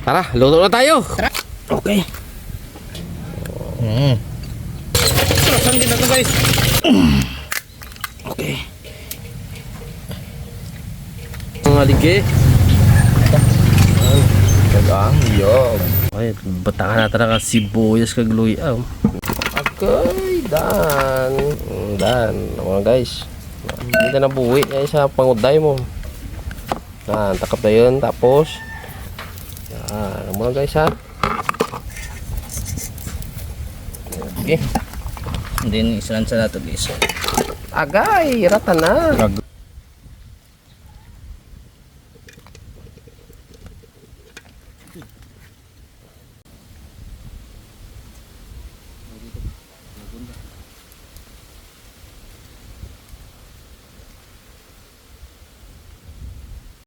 Tara, luto na tayo. Okay. Mm. Saan din na to guys? Okay. Mga lige. Kagang yog. Ay, batangan natin ka sibuyas kag luya. oh. Okay, dan. Mm, Dan, mga guys. Hindi na buwi ay sa panguday mo. Yan, takap na yun. Tapos, yan, ano mga guys ha. Okay. And then, isalansa na ito guys. Agay, rata na.